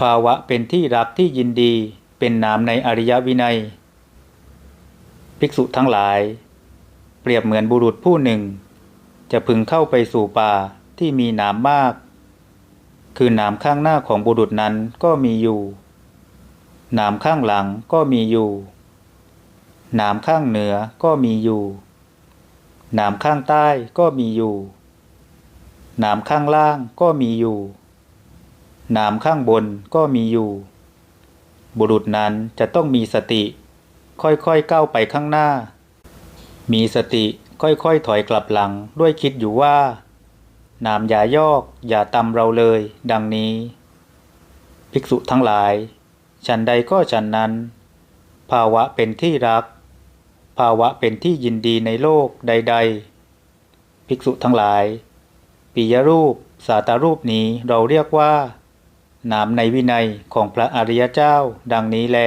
ภาวะเป็นที่รักที่ยินดี เป็นนามในอริยวินัย ภิกษุทั้งหลาย เปรียบเหมือนบุรุษผู้หนึ่ง จะพึงเข้าไปสู่ป่าที่มีนามมาก คือนามข้างหน้าของบุรุษนั้นก็มีอยู่นามข้างหลังก็มีอยู่นามข้างเหนือก็มีอยู่นามข้างใต้ก็มีอยู่นามข้างล่างก็มีอยู่ นามข้างบนก็มีอยู่ บุรุษนั้นจะต้องมีสติ ค่อยๆก้าวไปข้างหน้า มีสติค่อยๆถอยกลับหลังด้วยคิดอยู่ว่า นามอย่ายอกอย่าตำเราเลย ดังนี้ ภิกษุทั้งหลาย ฉันใดก็ฉันนั้น ภาวะเป็นที่รัก ภาวะเป็นที่ยินดีในโลกใด ๆ ภิกษุทั้งหลายปิยรูปสาตารูปนี้เราเรียกว่า นามในวินัยของพระอริยเจ้า ดังนี้แล